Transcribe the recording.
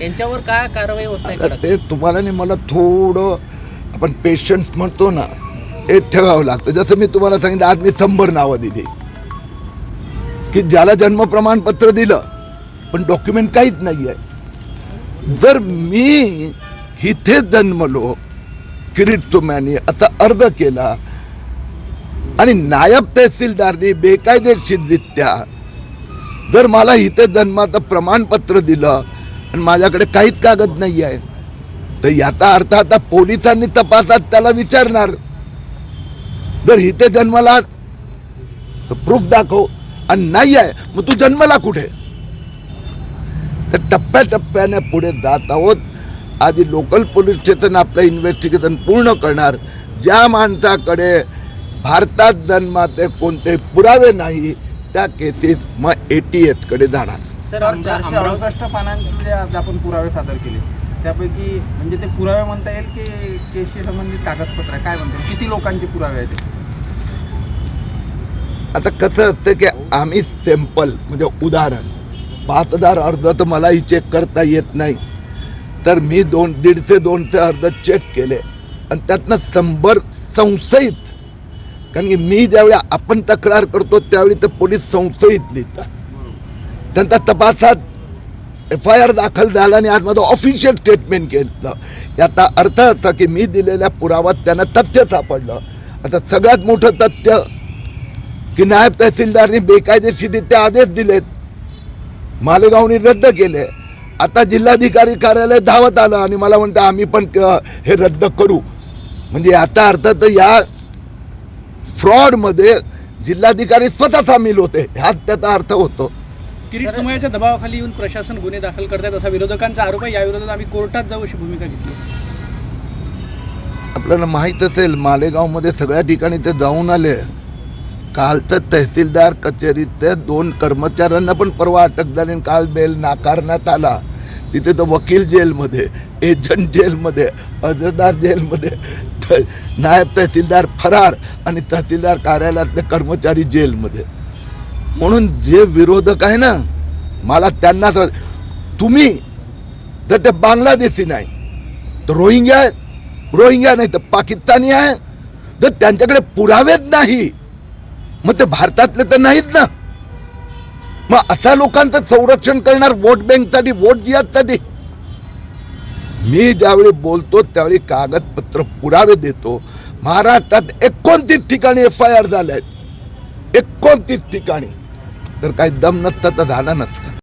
यांच्यावर काय कारवाई होत नाही आता कडक? ते तुम्हाला नाही मला थोडं आपण पेशंट म्हणतो ना हे ठेवावं लागतं. जसं मी तुम्हाला सांगितलं आज मी शंभर नावं दिली. की ज्याला जन्म प्रमाणपत्र दिलं पण डॉक्युमेंट काहीच नाही आहे जर मी इथे जन्मलो किरीट तुम्यानी असा अर्ज केला आणि नायब तहसीलदारनी बेकायदेशीररित्या जर मला इथे जन्माचं प्रमाणपत्र दिलं आणि माझ्याकडे काहीच कागद नाही आहे. तर याचा अर्थ आता पोलिसांनी तपासात त्याला विचारणार. जर इथे जन्मला तर प्रूफ दाखव. आणि नाही आहे मग तू जन्मला कुठे? तर टप्प्याटप्प्याने पुढे जात आहोत. आधी लोकल पोलीस स्टेशन आपलं इन्व्हेस्टिगेशन पूर्ण करणार. ज्या माणसाकडे भारतात जन्माचे कोणते पुरावे नाही त्या केसेस मग ए टी एचकडे जाणार. सर चारशे अडुसष्ट पानांचे आज आपण पुरावे सादर केले. त्यापैकी म्हणजे ते पुरावे म्हणता येईल की केसशी संबंधित कागदपत्र? आहे? काय म्हणता येईल? किती लोकांचे पुरावे आहेत? ते? आता कसं असतं की आम्ही सॅम्पल म्हणजे उदाहरण पाच हजार अर्ज तर मलाही चेक करता येत नाही. तर मी दोन दीडशे दोनशे अर्ज चेक केले. आणि त्यातनं शंभर संशयित कारण की मी ज्यावेळी आपण तक्रार करतो त्यावेळी तर पोलीस संशयित लिहितात त्यांचा तपासात एफ आय आर दाखल झाला आणि आज माझं ऑफिशियल स्टेटमेंट केलं याचा अर्थ असा की मी दिलेल्या पुरावात त्यांना तथ्य सापडलं. आता सगळ्यात मोठं तथ्य की नायब तहसीलदारनी बेकायदेशीरित्या आदेश दिलेत. मालेगावनी रद्द केले. आता जिल्हाधिकारी कार्यालय धावत आलं आणि मला म्हणतं आम्ही पण हे रद्द करू. म्हणजे याचा अर्थ तर या फ्रॉडमध्ये जिल्हाधिकारी स्वतः सामील होते. ह्याच त्याचा अर्थ होतो. किरीट समूहाच्या दबावाखाली येऊन प्रशासन गुन्हे दाखल करतात असा विरोधकांचा आरोप आहे. याविरोधात आम्ही कोर्टात जाऊ अशी भूमिका घेतली. आपल्याला माहीत असेल मालेगावमध्ये सगळ्या ठिकाणी ते जाऊन आले. काल तर तहसीलदार कचेरीत त्या दोन कर्मचाऱ्यांना पण परवा अटक झाली आणि काल बेल नाकारण्यात आला. तिथे तर वकील जेलमध्ये एजंट जेलमध्ये अर्जदार जेलमध्ये नायब तहसीलदार फरार आणि तहसीलदार कार्यालयातले कर्मचारी जेलमध्ये. म्हणून जे विरोधक आहे ना मला त्यांना तुम्ही जर ते बांगलादेशी नाही तर रोहिंग्या रोहिंग्या नाही तर पाकिस्तानी आहे जर त्यांच्याकडे पुरावेच नाही मग ते भारतातले तर नाहीत ना. मग अशा लोकांचं संरक्षण करणार वोट बँकसाठी वोट जिहादसाठी मी ज्यावेळी बोलतो त्यावेळी कागदपत्र पुरावे देतो. महाराष्ट्रात एकोणतीस ठिकाणी एफ आय आर झाल्या आहेत एकोणतीस ठिकाणी. तर काही दम नसता तर झाला नसता.